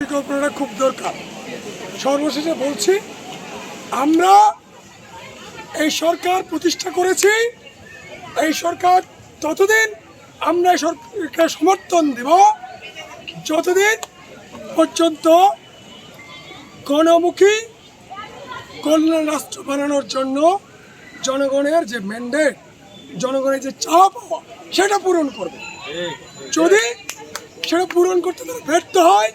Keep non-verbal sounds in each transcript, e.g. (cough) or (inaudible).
পরিকল্পনাটা খুব দরকার। সর্বশেষে বলছি আমরা এই সরকার প্রতিষ্ঠা করেছি। এই সরকার ততদিন আমরা এই সরকারকে সমর্থন দেব যতদিন পর্যন্ত গণমুখী কল্যাণ রাষ্ট্র বানানোর জন্য জনগণের যে ম্যান্ডেট জনগণের যে চাওয়া পাওয়া সেটা পূরণ করবে। যদি সেটা পূরণ করতে তারা ব্যর্থ হয়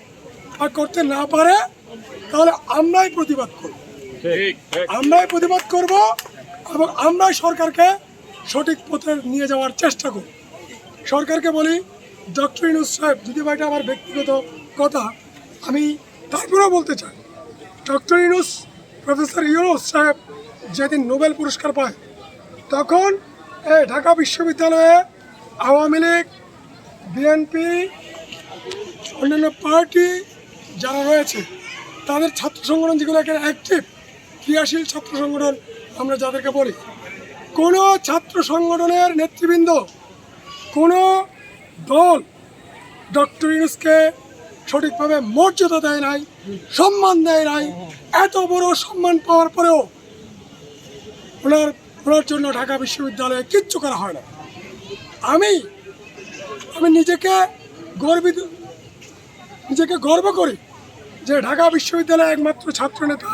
বা করতে না পারে তাহলে আমরাই প্রতিবাদ করব। আমরাই প্রতিবাদ করব এবং আমরাই সরকারকে সঠিক পথে নিয়ে যাওয়ার চেষ্টা করব। সরকারকে বলি ডক্টর ইনুস সাহেব যদি বা এটা আমার ব্যক্তিগত কথা আমি তারপরেও বলতে চাই ডক্টর ইনুস প্রফেসর ইউনুস সাহেব যেদিন নোবেল পুরস্কার পায় তখন এই ঢাকা বিশ্ববিদ্যালয়ে আওয়ামী লীগ বিএনপি অন্যান্য পার্টি যারা রয়েছে, তাদের ছাত্র সংগঠন যেগুলো এখানে অ্যাক্টিভ ক্রিয়াশীল ছাত্র সংগঠন আমরা যাদেরকে বলি, কোনো ছাত্র সংগঠনের নেতৃবৃন্দ, কোনো দল ডক্টর ইউনুসকে সঠিকভাবে মর্যাদা দেয় নাই, সম্মান দেয় নাই, এত বড় সম্মান পাওয়ার পরেও ওনার ওনার জন্য ঢাকা বিশ্ববিদ্যালয়ে কিচ্ছু করা হয় না। আমি আমি নিজেকে গর্বিত, নিজেকে গর্ব করি যে ঢাকা বিশ্ববিদ্যালয়ে একমাত্র ছাত্রনেতা,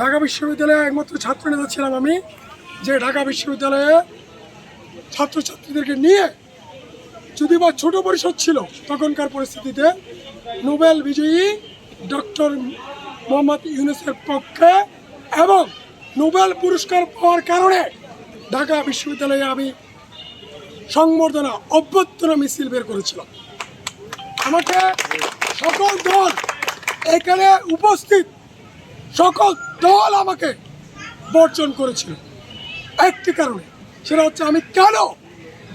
ঢাকা বিশ্ববিদ্যালয়ে একমাত্র ছাত্রনেতা ছিলাম আমি, যে ঢাকা বিশ্ববিদ্যালয়ে ছাত্রছাত্রীদেরকে নিয়ে যদি বা ছোট পরিষদ ছিল তখনকার পরিস্থিতিতে, নোবেল বিজয়ী ডক্টর মোহাম্মদ ইউনুসের পক্ষে এবং নোবেল পুরস্কার পাওয়ার কারণে ঢাকা বিশ্ববিদ্যালয়ে আমি সংবর্ধনা, অভ্যর্থনা মিছিল বের করেছিলাম। আমাকে সকল দল এখানে উপস্থিত, সকল দল আমাকে বর্জন করেছিল। একটি কারণে, সেটা হচ্ছে আমি কেন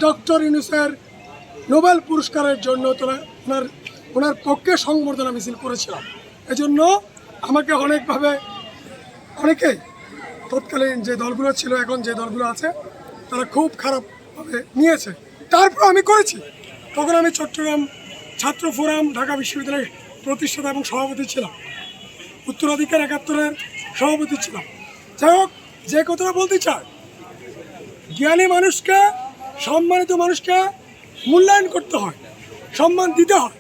ডক্টর ইউনুসের নোবেল পুরস্কারের জন্য তোরা ওনার ওনার পক্ষে সংবর্ধনা মিছিল করেছিলাম। এজন্য আমাকে অনেকভাবে, অনেকেই তৎকালীন যে দলগুলো ছিল, এখন যে দলগুলো আছে, তারা খুব খারাপভাবে নিয়েছে। তারপর আমি করেছি। তখন আমি চট্টগ্রাম ছাত্র ফোরাম ঢাকা বিশ্ববিদ্যালয়ের প্রতিষ্ঠাতা এবং সভাপতি ছিলাম। উত্তরাধিকার একাত্তরের সভাপতি ছিলাম। যাই হোক, যে কথাটা বলতে চাই, জ্ঞানী মানুষকে, সম্মানিত মানুষকে মূল্যায়ন করতে হয়, সম্মান দিতে হয়।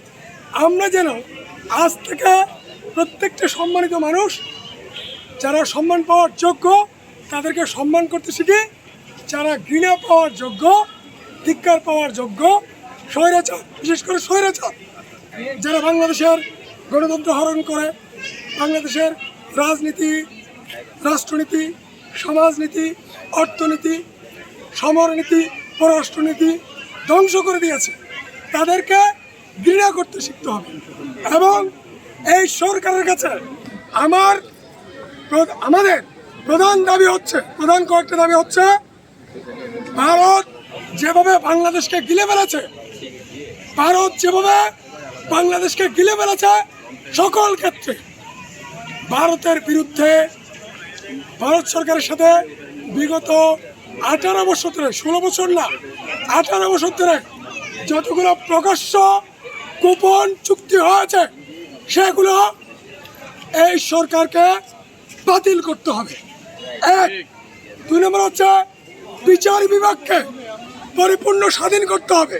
আমরা যেন আজ থেকে প্রত্যেকটা সম্মানিত মানুষ, যারা সম্মান পাওয়ার যোগ্য, তাদেরকে সম্মান করতে শিখি। যারা ঘৃণা পাওয়ার যোগ্য, ধিক্কার পাওয়ার যোগ্য স্বৈরাচার, বিশেষ করে স্বৈরাচার। যারা বাংলাদেশের গণতন্ত্র হরণ করে, বাংলাদেশের রাজনীতি, রাষ্ট্রনীতি, সমাজনীতি, অর্থনীতি, সমরনীতি, পররাষ্ট্রনীতি ধ্বংস করে দিয়েছে। তাদেরকে ঘৃণা করতে শিখতে হবে। এবং এই সরকারের কাছে আমার আমাদের প্রধান দাবি হচ্ছে, প্রধান কয়েকটা দাবি হচ্ছে, ভারত যেভাবে বাংলাদেশকে গিলে ফেলেছে ভারত যেভাবে বাংলাদেশকে গিলে ফেলেছে সকল ক্ষেত্রে, ভারতের বিরুদ্ধে ভারত সরকারের সাথে বিগত আঠারো বছর ধরে, ষোলো বছর না, আঠারো বছর ধরে যতগুলো প্রকাশ্য গোপন চুক্তি হয়েছে, সেগুলো এই সরকারকে বাতিল করতে হবে। এক, দুই নম্বর হচ্ছে বিচার বিভাগকে পরিপূর্ণ স্বাধীন করতে হবে।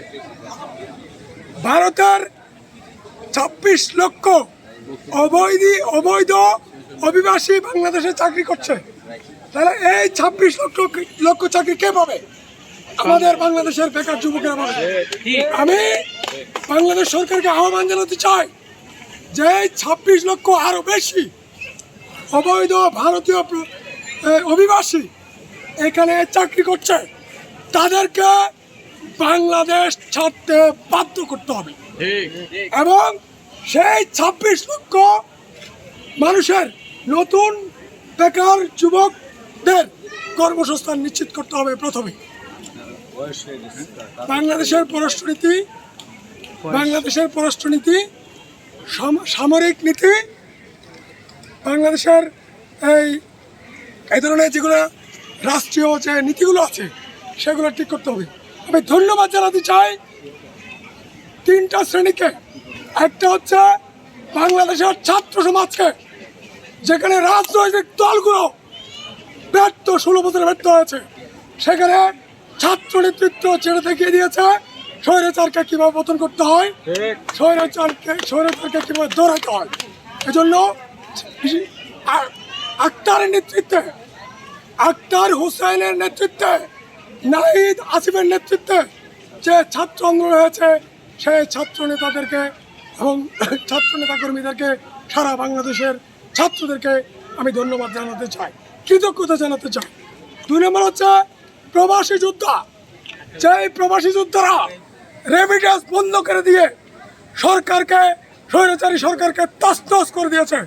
ভারতের ছাব্বিশ লক্ষ অবৈধ অবৈধ অভিবাসী বাংলাদেশে চাকরি করছে। তাহলে এই ছাব্বিশ লক্ষ লক্ষ চাকরি কে পাবে? আমাদের বাংলাদেশের বেকার যুবকেরা পাবে। আমি বাংলাদেশ সরকারকে আহ্বান জানাতে চাই যে ছাব্বিশ লক্ষ আরও বেশি অবৈধ ভারতীয় অভিবাসী এখানে চাকরি করছে। তাদেরকে বাংলাদেশ ছাড়তে বাধ্য করতে হবে। এবং সেই ছাব্বিশ লক্ষ মানুষের নতুন বেকার যুবকদের কর্মসংস্থান নিশ্চিত করতে হবে প্রথমে। বাংলাদেশের পররাষ্ট্রনীতি বাংলাদেশের পররাষ্ট্রনীতি সাম- সামরিক নীতি বাংলাদেশের এই এই ধরনের যেগুলো রাষ্ট্রীয় যে নীতিগুলো আছে সেগুলো ঠিক করতে হবে। আমি ধন্যবাদ জানাতে চাই তিনটা শ্রেণীকে। একটা হচ্ছে বাংলাদেশের ছাত্র সমাজকে, যেখানে রাজনৈতিক দলগুলো ব্যর্থ ষোলো বছরে ব্যর্থ হয়েছে। সেখানে ছাত্র নেতৃত্ব ছেড়ে দেখিয়ে দিয়েছে, স্বৈরাচারকে কীভাবে পতন করতে হয়, স্বৈরাচারকে স্বৈরাচারকে কীভাবে দৌড়াতে হয়। এজন্য আক্তারের নেতৃত্বে, আক্তার হুসাইনের নেতৃত্বে নাহিদ আসিফের নেতৃত্বে যে ছাত্র আন্দোলন হয়েছে সেই ছাত্র নেতাদেরকে এবং (coughs) ছাত্র নেতা কর্মীদেরকে সারা বাংলাদেশের ছাত্রদেরকে আমি ধন্যবাদ জানাতে চাই, কৃতজ্ঞতা জানাতে চাই। দুই নম্বর হচ্ছে প্রবাসী যোদ্ধা। যেই প্রবাসী যোদ্ধারা রেমিটেন্স বন্ধ করে দিয়ে সরকারকে, স্বৈরাচারী সরকারকে তস্তস করে দিয়েছে,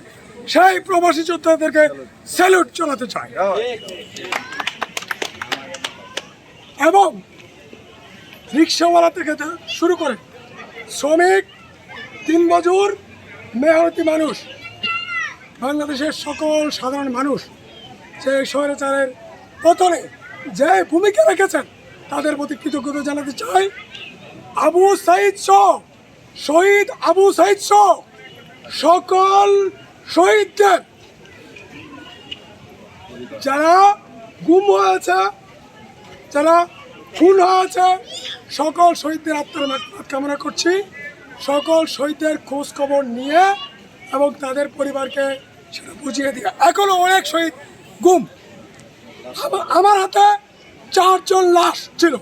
সেই প্রবাসী যোদ্ধাদেরকে স্যালুট চালাতে চাই। এবং রিক্সাওয়ালা থেকে শুরু করে শ্রমিক দিন মজুর মেহনতি মানুষ, বাংলাদেশের সকল সাধারণ মানুষ যে স্বৈরাচারের পতনে যে ভূমিকা রেখেছেন, তাদের প্রতি কৃতজ্ঞতা জানাতে চাই। আবু সাইদ সহ, শহীদ আবু সাইদ সহ, সকল শহীদদের যারা গুম হয়েছে যারা খুন হয়েছে, সকল শহীদদের আত্মার মাগফিরাত কামনা করছি। সকল শহীদদের খোঁজ খবর নিয়ে এবং তাদের পরিবারকে সেটা বুঝিয়ে দিয়ে। এখনও অনেক শহীদ গুম। আমা- আমার হাতে চারজন লাশ ছিল।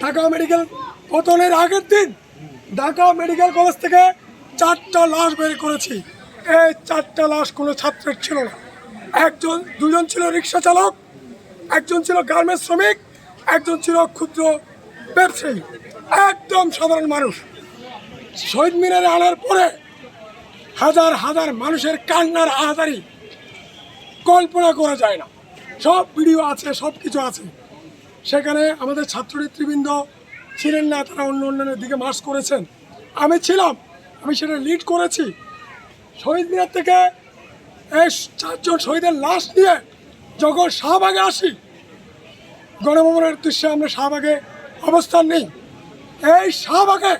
ঢাকা মেডিকেল পতনের আগের দিন ঢাকা মেডিকেল কলেজ থেকে চারটা লাশ বের করেছি। এই চারটা লাশ কোনো ছাত্রের ছিল না। একজন, দুজন ছিল রিক্সা চালক, একজন ছিল গার্মেন্টস শ্রমিক একজন ছিল ক্ষুদ্র ব্যবসায়ী, একদম সাধারণ মানুষ। শহীদ মিনারে আনার পরে হাজার হাজার মানুষের কান্নার আহাজারি কল্পনা করা যায় না। সব ভিডিও আছে, সব কিছু আছে। সেখানে আমাদের ছাত্র নেতৃবৃন্দ ছিলেন না, তারা অন্য অন্যান্য দিকে মার্চ করেছেন। আমি ছিলাম, আমি সেটা লিড করেছি। শহীদ মিনার থেকে চারজন শহীদের লাশ নিয়ে যখন শাহবাগে আসি। গণভবনের দৃশ্যে আমরা শাহবাগে অবস্থান নেই। এই শাহবাগে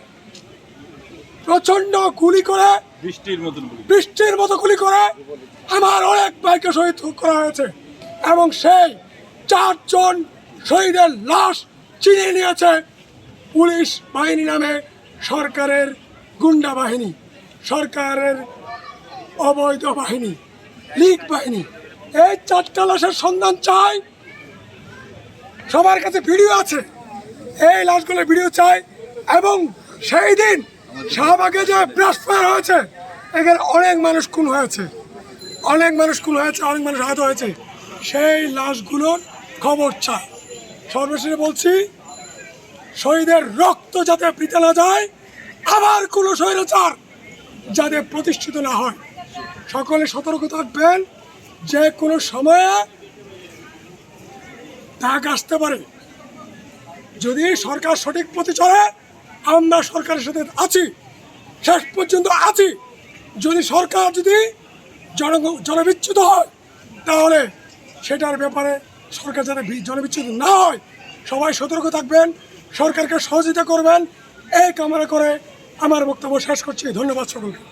প্রচণ্ড গুলি করে বৃষ্টির মতন বৃষ্টির মতো গুলি করে আমার অনেক ভাইকে শহীদ করা হয়েছে এবং সেই চারজন শহীদের লাশ চিনে নিয়েছে পুলিশ বাহিনী নামে সরকারের গুন্ডা বাহিনী সরকারের অবৈধ বাহিনী লীগ বাহিনী। এই চারটা লাশের সন্ধান চাই। সবার কাছে ভিডিও আছে। এই লাশগুলোর ভিডিও চাই এবং সেই দিন শাহবাগে যে ব্রাশ হয়েছে, এখানে অনেক মানুষ খুন হয়েছে। অনেক মানুষ খুন হয়েছে, অনেক মানুষ আহত হয়েছে। সেই লাশগুলোর খবর চাই। সর্বশেষে বলছি, শহীদের রক্ত যাতে বৃতে না যায়, আবার কোনো স্বৈরাচার যাতে প্রতিষ্ঠিত না হয়। সকলে সতর্ক থাকবেন, যে কোনো সময়ে দাগ আসতে পারে। যদি সরকার সঠিক পথে চলে, আমরা সরকারের সাথে আছি, শেষ পর্যন্ত আছি। যদি সরকার যদি জন, জনবিচ্যুত হয়, তাহলে সেটার ব্যাপারে সরকার যাতে জনবিচ্যুত না হয়। সবাই সতর্ক থাকবেন, সরকারকে সহযোগিতা করবেন। এই কামনা করে আমার বক্তব্য শেষ করছি। ধন্যবাদ সকলকে।